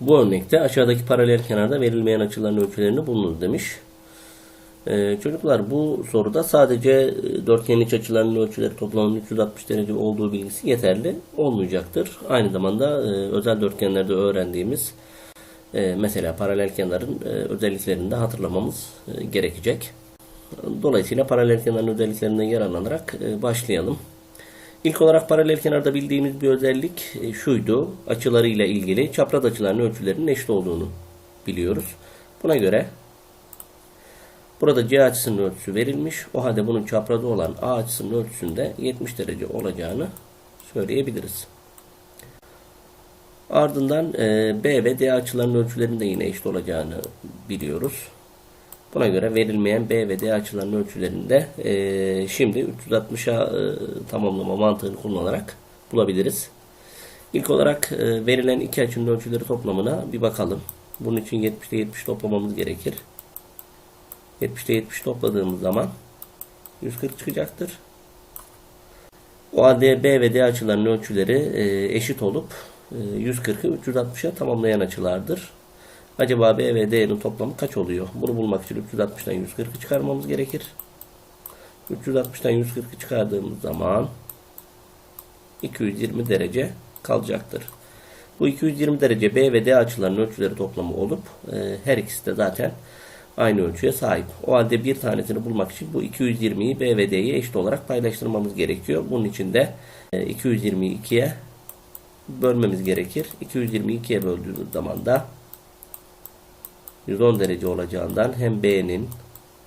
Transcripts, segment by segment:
Bu örnekte aşağıdaki paralel kenarda verilmeyen açıların ölçülerini bulunuz demiş. Ee, çocuklar bu soruda sadece e, dörtgenin iç açılarının ölçüleri toplamının 360 derece olduğu bilgisi yeterli olmayacaktır. Aynı zamanda e, özel dörtgenlerde öğrendiğimiz e, mesela paralel kenarın e, özelliklerini de hatırlamamız e, gerekecek. Dolayısıyla paralel kenarın özelliklerinden yararlanarak e, başlayalım. İlk olarak paralel kenarda bildiğimiz bir özellik e, şuydu. Açılarıyla ilgili çapraz açıların ölçülerinin eşit olduğunu biliyoruz. Buna göre burada C açısının ölçüsü verilmiş. O halde bunun çaprazı olan A açısının ölçüsünde 70 derece olacağını söyleyebiliriz. Ardından e, B ve D açılarının ölçülerinin de yine eşit olacağını biliyoruz. Buna göre verilmeyen B ve D açılarının ölçülerinde e, şimdi 360'a e, tamamlama mantığını kullanarak bulabiliriz. İlk olarak e, verilen iki açının ölçüleri toplamına bir bakalım. Bunun için 70'te 70 toplamamız gerekir. 70'te 70 topladığımız zaman 140 çıkacaktır. O halde B ve D açılarının ölçüleri e, eşit olup e, 140'ı 360'a tamamlayan açılardır. Acaba B ve D'nin toplamı kaç oluyor? Bunu bulmak için 360'dan 140'ı çıkarmamız gerekir. 360'dan 140'ı çıkardığımız zaman 220 derece kalacaktır. Bu 220 derece B ve D açılarının ölçüleri toplamı olup e, her ikisi de zaten aynı ölçüye sahip. O halde bir tanesini bulmak için bu 220'yi B ve D'ye eşit olarak paylaştırmamız gerekiyor. Bunun için de e, 220'yi 2'ye bölmemiz gerekir. 220'yi 2'ye böldüğümüz zaman da 110 derece olacağından hem B'nin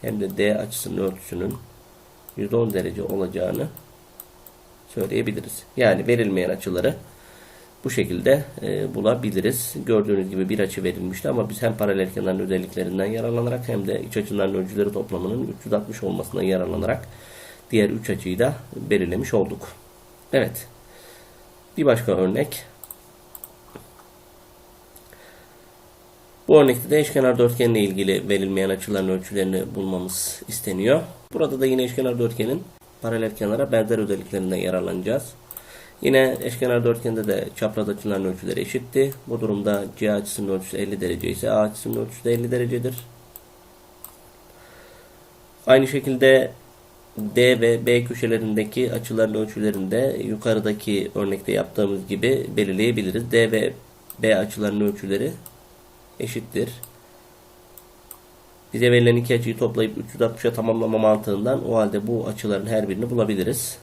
hem de D açısının ölçüsünün 110 derece olacağını söyleyebiliriz. Yani verilmeyen açıları bu şekilde e, bulabiliriz. Gördüğünüz gibi bir açı verilmişti ama biz hem paralel kenarın özelliklerinden yararlanarak hem de iç açıların ölçüleri toplamının 360 olmasından yararlanarak diğer 3 açıyı da belirlemiş olduk. Evet. Bir başka örnek. Bu örnekte de eşkenar dörtgenle ilgili verilmeyen açıların ölçülerini bulmamız isteniyor. Burada da yine eşkenar dörtgenin paralel kenara benzer özelliklerinden yararlanacağız. Yine eşkenar dörtgende de çapraz açıların ölçüleri eşitti. Bu durumda C açısının ölçüsü 50 derece ise A açısının ölçüsü de 50 derecedir. Aynı şekilde D ve B köşelerindeki açıların ölçülerini de yukarıdaki örnekte yaptığımız gibi belirleyebiliriz. D ve B açılarının ölçüleri eşittir. Bize verilen iki açıyı toplayıp 360'a tamamlama mantığından o halde bu açıların her birini bulabiliriz.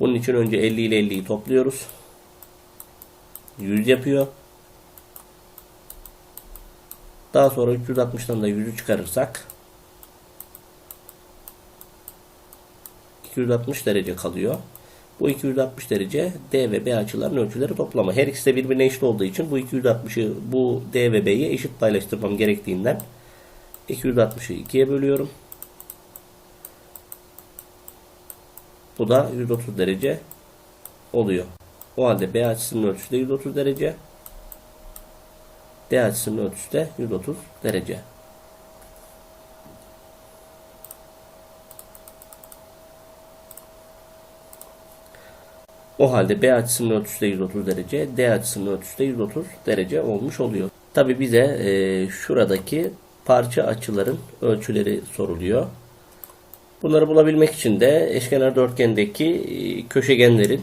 Bunun için önce 50 ile 50'yi topluyoruz. 100 yapıyor. Daha sonra 360'tan da 100'ü çıkarırsak 260 derece kalıyor. Bu 260 derece D ve B açıların ölçüleri toplamı. Her ikisi de birbirine eşit olduğu için bu 260'ı bu D ve B'ye eşit paylaştırmam gerektiğinden 260'ı 2'ye bölüyorum. Bu da 130 derece oluyor. O halde B açısının ölçüsü de 130 derece. D açısının ölçüsü de 130 derece. O halde B açısının ölçüsü de 130 derece, D açısının ölçüsü de 130 derece olmuş oluyor. Tabi bize e, şuradaki parça açıların ölçüleri soruluyor. Bunları bulabilmek için de eşkenar dörtgendeki e, köşegenlerin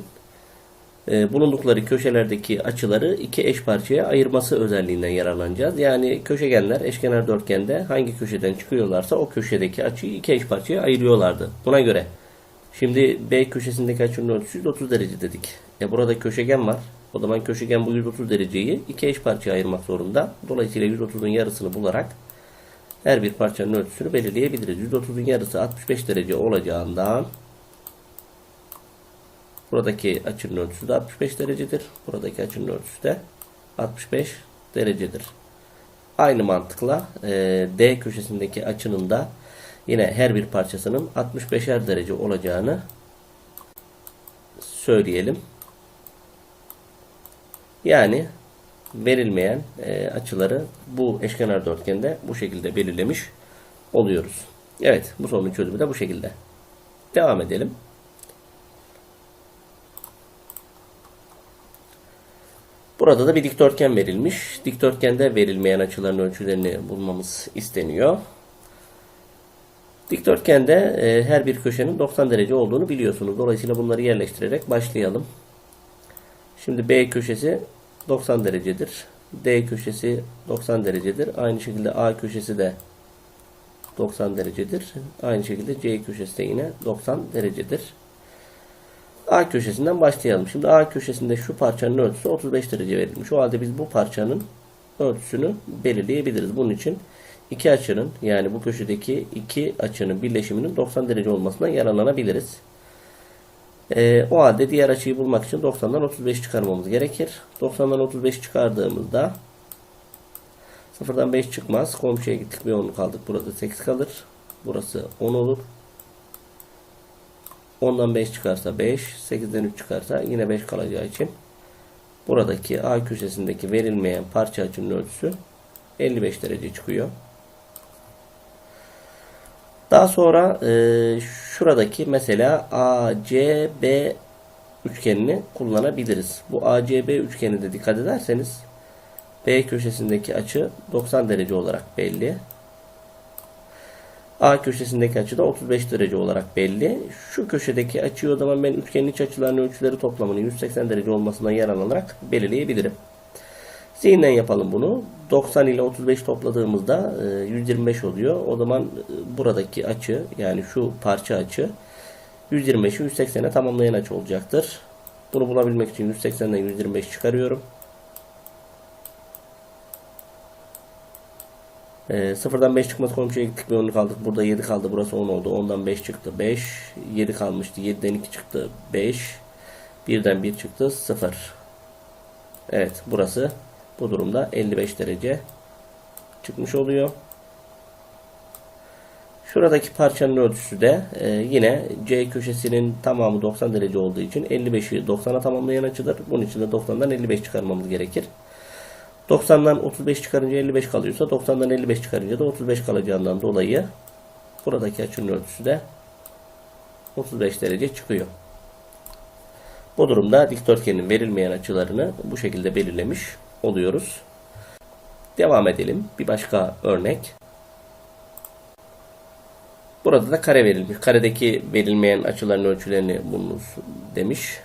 e, bulundukları köşelerdeki açıları iki eş parçaya ayırması özelliğinden yararlanacağız. Yani köşegenler eşkenar dörtgende hangi köşeden çıkıyorlarsa o köşedeki açıyı iki eş parçaya ayırıyorlardı. Buna göre Şimdi B köşesindeki açının ölçüsü 130 derece dedik. E burada köşegen var. O zaman köşegen bu 130 dereceyi iki eş parçaya ayırmak zorunda. Dolayısıyla 130'un yarısını bularak her bir parçanın ölçüsünü belirleyebiliriz. 130'un yarısı 65 derece olacağından buradaki açının ölçüsü de 65 derecedir. Buradaki açının ölçüsü de 65 derecedir. Aynı mantıkla e, D köşesindeki açının da yine her bir parçasının 65'er derece olacağını söyleyelim. Yani verilmeyen e, açıları bu eşkenar dörtgende bu şekilde belirlemiş oluyoruz. Evet bu sorunun çözümü de bu şekilde. Devam edelim. Burada da bir dikdörtgen verilmiş. Dikdörtgende verilmeyen açıların ölçülerini bulmamız isteniyor. Dikdörtgende e, her bir köşenin 90 derece olduğunu biliyorsunuz. Dolayısıyla bunları yerleştirerek başlayalım. Şimdi B köşesi 90 derecedir. D köşesi 90 derecedir. Aynı şekilde A köşesi de 90 derecedir. Aynı şekilde C köşesi de yine 90 derecedir. A köşesinden başlayalım. Şimdi A köşesinde şu parçanın ölçüsü 35 derece verilmiş. O halde biz bu parçanın ölçüsünü belirleyebiliriz. Bunun için iki açının yani bu köşedeki iki açının birleşiminin 90 derece olmasından yararlanabiliriz. Ee, o halde diğer açıyı bulmak için 90'dan 35 çıkarmamız gerekir. 90'dan 35 çıkardığımızda sıfırdan 5 çıkmaz. Komşuya gittik bir 10 kaldık. Burada 8 kalır. Burası 10 olur. 10'dan 5 çıkarsa 5, 8'den 3 çıkarsa yine 5 kalacağı için buradaki A köşesindeki verilmeyen parça açının ölçüsü 55 derece çıkıyor. Daha sonra e, şuradaki mesela ACB üçgenini kullanabiliriz. Bu ACB üçgeninde dikkat ederseniz B köşesindeki açı 90 derece olarak belli. A köşesindeki açı da 35 derece olarak belli. Şu köşedeki açıyı o zaman ben üçgenin iç açılarının ölçüleri toplamının 180 derece olmasından yararlanarak belirleyebilirim. Zihinden yapalım bunu. 90 ile 35 topladığımızda 125 oluyor. O zaman buradaki açı yani şu parça açı 125'i 180'e tamamlayan açı olacaktır. Bunu bulabilmek için 180'den 125 çıkarıyorum. E, sıfırdan 5 çıkması komşuya gittik bir 10 kaldık. Burada 7 kaldı. Burası 10 oldu. 10'dan 5 çıktı. 5. 7 kalmıştı. 7'den 2 çıktı. 5. 1'den 1 çıktı. 0. Evet burası bu durumda 55 derece çıkmış oluyor. Şuradaki parçanın ölçüsü de e, yine C köşesinin tamamı 90 derece olduğu için 55'i 90'a tamamlayan açıdır. Bunun için de 90'dan 55 çıkarmamız gerekir. 90'dan 35 çıkarınca 55 kalıyorsa 90'dan 55 çıkarınca da 35 kalacağından dolayı buradaki açının ölçüsü de 35 derece çıkıyor. Bu durumda dikdörtgenin verilmeyen açılarını bu şekilde belirlemiş oluyoruz. Devam edelim. Bir başka örnek. Burada da kare verilmiş. Karedeki verilmeyen açıların ölçülerini bulunuz demiş.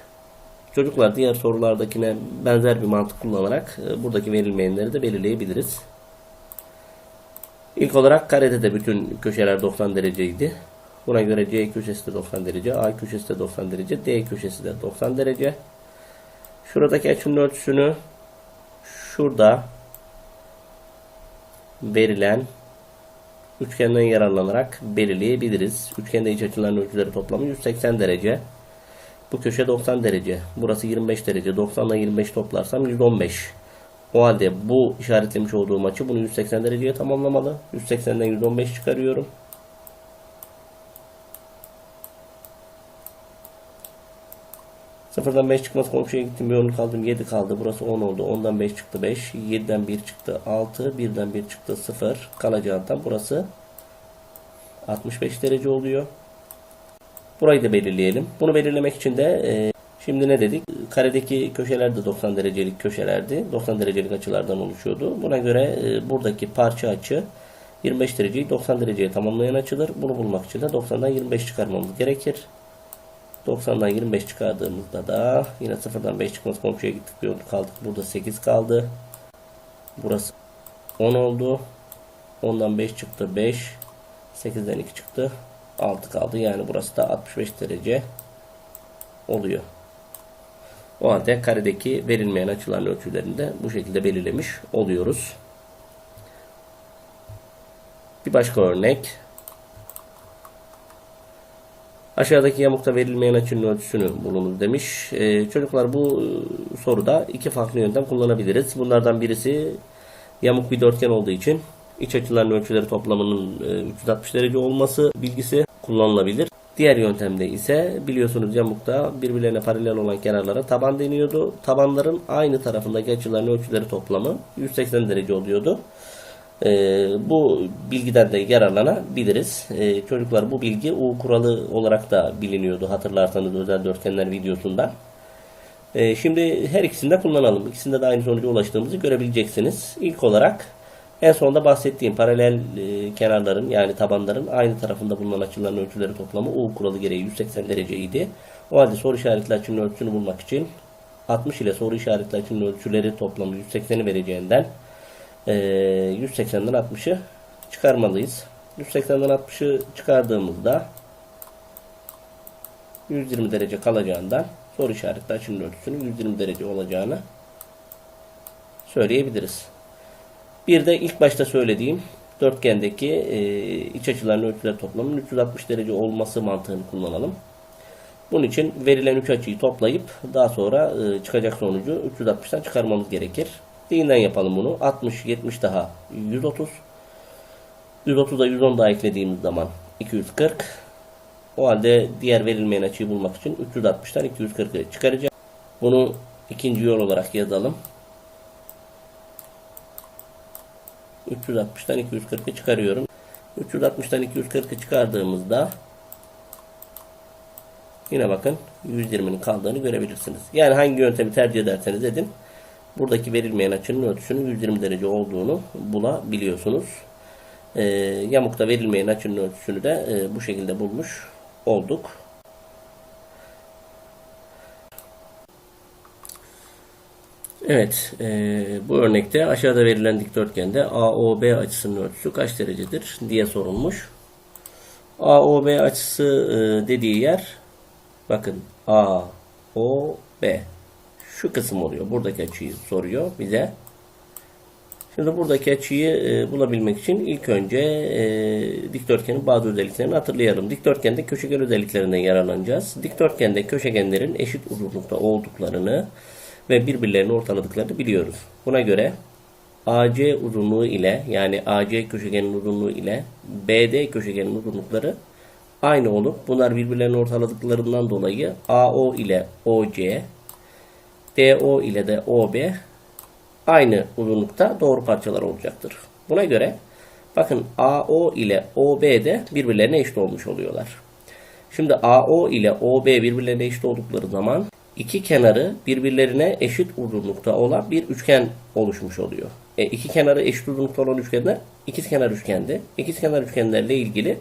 Çocuklar diğer sorulardakine benzer bir mantık kullanarak e, buradaki verilmeyenleri de belirleyebiliriz. İlk olarak karede de bütün köşeler 90 dereceydi. Buna göre C köşesi de 90 derece, A köşesi de 90 derece, D köşesi de 90 derece. Şuradaki açının ölçüsünü şurada verilen üçgenden yararlanarak belirleyebiliriz. Üçgende iç açıların ölçüleri toplamı 180 derece. Bu köşe 90 derece. Burası 25 derece. 90 ile 25 toplarsam 115. O halde bu işaretlemiş olduğum açı bunu 180 dereceye tamamlamalı. 180'den 115 çıkarıyorum. Sıfırdan 5 çıkmaz komşuya gittim bir 10 kaldım 7 kaldı burası 10 oldu 10'dan 5 çıktı 5 7'den 1 çıktı 6 1'den 1 çıktı 0 kalacağından burası 65 derece oluyor. Burayı da belirleyelim. Bunu belirlemek için de e, şimdi ne dedik? Karedeki köşeler de 90 derecelik köşelerdi. 90 derecelik açılardan oluşuyordu. Buna göre e, buradaki parça açı 25 dereceyi 90 dereceye tamamlayan açıdır. Bunu bulmak için de 90'dan 25 çıkarmamız gerekir. 90'dan 25 çıkardığımızda da yine 0'dan 5 çıkması komşuya gittik bir kaldık. Burada 8 kaldı. Burası 10 oldu. 10'dan 5 çıktı 5. 8'den 2 çıktı. 6 kaldı. Yani burası da 65 derece oluyor. O halde karedeki verilmeyen açıların ölçülerini de bu şekilde belirlemiş oluyoruz. Bir başka örnek. Aşağıdaki yamukta verilmeyen açının ölçüsünü bulunuz demiş. Ee, çocuklar bu e, soruda iki farklı yöntem kullanabiliriz. Bunlardan birisi yamuk bir dörtgen olduğu için iç açıların ölçüleri toplamının 360 e, derece olması bilgisi kullanılabilir. Diğer yöntemde ise biliyorsunuz yamukta birbirlerine paralel olan kenarlara taban deniyordu. Tabanların aynı tarafındaki açıların ölçüleri toplamı 180 derece oluyordu. Ee, bu bilgiden de yararlanabiliriz. Ee, çocuklar bu bilgi U kuralı olarak da biliniyordu hatırlarsanız özel dörtgenler videosunda. Ee, şimdi her ikisini de kullanalım. İkisinde de aynı sonuca ulaştığımızı görebileceksiniz. İlk olarak en sonda bahsettiğim paralel e, kenarların yani tabanların aynı tarafında bulunan açıların ölçüleri toplamı U kuralı gereği 180 dereceydi. O halde soru işaretli açının ölçüsünü bulmak için 60 ile soru işaretli açının ölçüleri toplamı 180'i vereceğinden e, 180'den 60'ı çıkarmalıyız. 180'den 60'ı çıkardığımızda 120 derece kalacağından soru işaretli açının ölçüsünün 120 derece olacağını söyleyebiliriz. Bir de ilk başta söylediğim dörtgendeki e, iç açıların ölçüleri toplamının 360 derece olması mantığını kullanalım. Bunun için verilen üç açıyı toplayıp daha sonra e, çıkacak sonucu 360'tan çıkarmamız gerekir. Diğinden yapalım bunu. 60, 70 daha 130. 130'a 110 daha eklediğimiz zaman 240. O halde diğer verilmeyen açıyı bulmak için 360'tan 240'ı çıkaracağız. Bunu ikinci yol olarak yazalım. 360'tan 240'ı çıkarıyorum. 360'tan 240'ı çıkardığımızda yine bakın 120'nin kaldığını görebilirsiniz. Yani hangi yöntemi tercih ederseniz edin buradaki verilmeyen açının ölçüsünün 120 derece olduğunu bulabiliyorsunuz. E, yamukta verilmeyen açının ölçüsünü de e, bu şekilde bulmuş olduk. Evet, e, bu örnekte aşağıda verilen dikdörtgende AOB açısının ölçüsü kaç derecedir diye sorulmuş. AOB açısı e, dediği yer, bakın AOB şu kısım oluyor. Buradaki açıyı soruyor bize. Şimdi buradaki açıyı e, bulabilmek için ilk önce e, dikdörtgenin bazı özelliklerini hatırlayalım. Dikdörtgende köşegen özelliklerinden yararlanacağız. Dikdörtgende köşegenlerin eşit uzunlukta olduklarını ve birbirlerini ortaladıklarını biliyoruz. Buna göre AC uzunluğu ile yani AC köşegenin uzunluğu ile BD köşegenin uzunlukları aynı olup bunlar birbirlerini ortaladıklarından dolayı AO ile OC, DO ile de OB aynı uzunlukta doğru parçalar olacaktır. Buna göre bakın AO ile OB de birbirlerine eşit olmuş oluyorlar. Şimdi AO ile OB birbirlerine eşit oldukları zaman iki kenarı birbirlerine eşit uzunlukta olan bir üçgen oluşmuş oluyor. E, iki kenarı eşit uzunlukta olan üçgenler ikizkenar üçgendi. İkizkenar üçgenlerle ilgili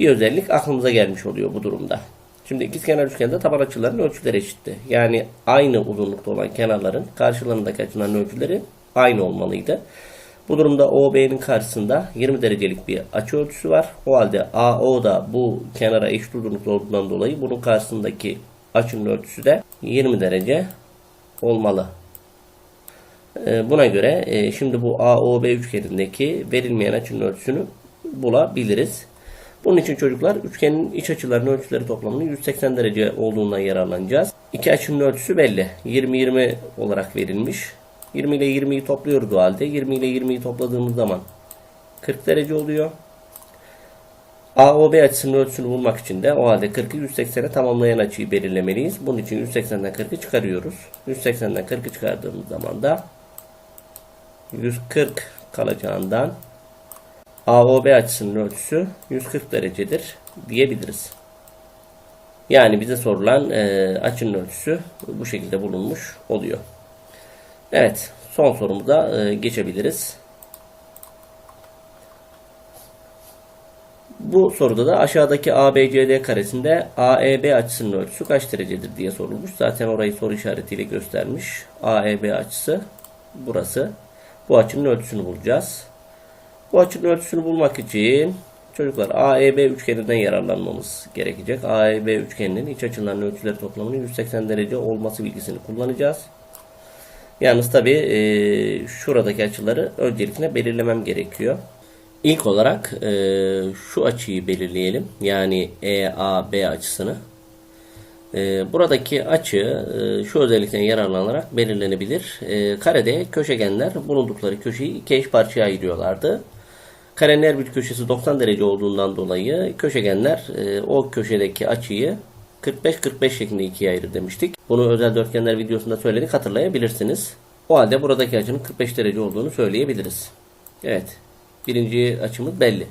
bir özellik aklımıza gelmiş oluyor bu durumda. Şimdi ikizkenar üçgende taban açılarının ölçüleri eşitti. Yani aynı uzunlukta olan kenarların karşılarındaki açıların ölçüleri aynı olmalıydı. Bu durumda OB'nin karşısında 20 derecelik bir açı ölçüsü var. O halde AO da bu kenara eşit uzunlukta olduğundan dolayı bunun karşısındaki açının ölçüsü de 20 derece olmalı. Ee, buna göre e, şimdi bu AOB üçgenindeki verilmeyen açının ölçüsünü bulabiliriz. Bunun için çocuklar üçgenin iç açılarının ölçüleri toplamının 180 derece olduğundan yararlanacağız. İki açının ölçüsü belli. 20-20 olarak verilmiş. 20 ile 20'yi topluyoruz o halde. 20 ile 20'yi topladığımız zaman 40 derece oluyor. AOB açısının ölçüsünü bulmak için de o halde 40'ı 180'e tamamlayan açıyı belirlemeliyiz. Bunun için 180'den 40'ı çıkarıyoruz. 180'den 40'ı çıkardığımız zaman da 140 kalacağından AOB açısının ölçüsü 140 derecedir diyebiliriz. Yani bize sorulan e, açının ölçüsü bu şekilde bulunmuş oluyor. Evet son sorumuza e, geçebiliriz. Bu soruda da aşağıdaki ABCD karesinde AEB açısının ölçüsü kaç derecedir diye sorulmuş. Zaten orayı soru işaretiyle göstermiş. AEB açısı burası. Bu açının ölçüsünü bulacağız. Bu açının ölçüsünü bulmak için çocuklar AEB üçgeninden yararlanmamız gerekecek. AEB üçgeninin iç açılarının ölçüleri toplamının 180 derece olması bilgisini kullanacağız. Yalnız tabi e, şuradaki açıları öncelikle belirlemem gerekiyor. İlk olarak e, şu açıyı belirleyelim. Yani EAB açısını. E, buradaki açı e, şu özellikten yararlanarak belirlenebilir. E, karede köşegenler bulundukları köşeyi iki eş parçaya ayırıyorlardı. Karenin her bir köşesi 90 derece olduğundan dolayı köşegenler e, o köşedeki açıyı 45-45 şeklinde ikiye ayırır demiştik. Bunu özel dörtgenler videosunda söyledik hatırlayabilirsiniz. O halde buradaki açının 45 derece olduğunu söyleyebiliriz. Evet. Birinci açımız belli.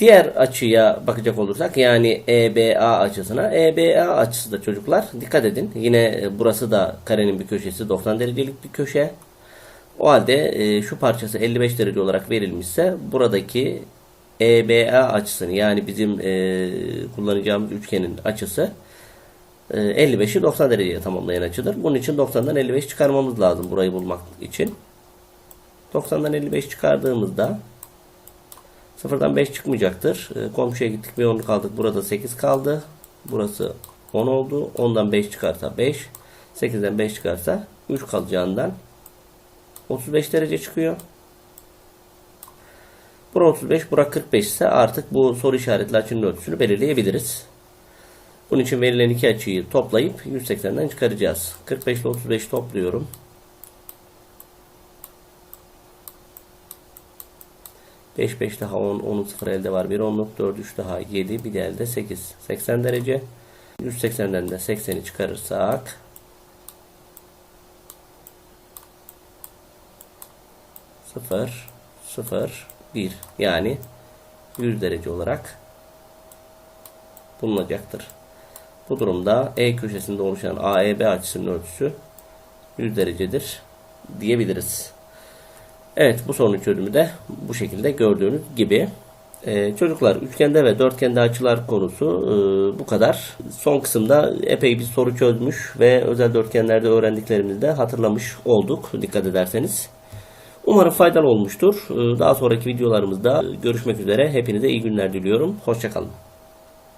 Diğer açıya bakacak olursak yani EBA açısına. EBA açısı da çocuklar dikkat edin. Yine burası da karenin bir köşesi 90 derecelik bir köşe. O halde e, şu parçası 55 derece olarak verilmişse buradaki EBA açısını yani bizim e, kullanacağımız üçgenin açısı e, 55'i 90 dereceye tamamlayan açıdır. Bunun için 90'dan 55 çıkarmamız lazım burayı bulmak için. 90'dan 55 çıkardığımızda Sıfırdan 5 çıkmayacaktır. E, komşuya gittik bir 10 kaldık. Burada 8 kaldı. Burası 10 oldu. 10'dan 5 çıkarsa 5. 8'den 5 çıkarsa 3 kalacağından 35 derece çıkıyor. Bura 35, bura 45 ise artık bu soru işaretli açının ölçüsünü belirleyebiliriz. Bunun için verilen iki açıyı toplayıp 180'den çıkaracağız. 45 ile 35 topluyorum. 5 5 daha 10 10'un 0 elde var. 1 onluk 4 3 daha 7 bir de elde 8 80 derece. 180'den de 80'i çıkarırsak sıfır sıfır bir yani 100 derece olarak bulunacaktır. Bu durumda E köşesinde oluşan AEB açısının ölçüsü 100 derecedir diyebiliriz. Evet bu sorunun çözümü de bu şekilde gördüğünüz gibi. Ee, çocuklar üçgende ve dörtgende açılar konusu e, bu kadar. Son kısımda epey bir soru çözmüş ve özel dörtgenlerde öğrendiklerimizi de hatırlamış olduk dikkat ederseniz. Umarım faydalı olmuştur. Ee, daha sonraki videolarımızda görüşmek üzere. Hepinize iyi günler diliyorum. Hoşçakalın.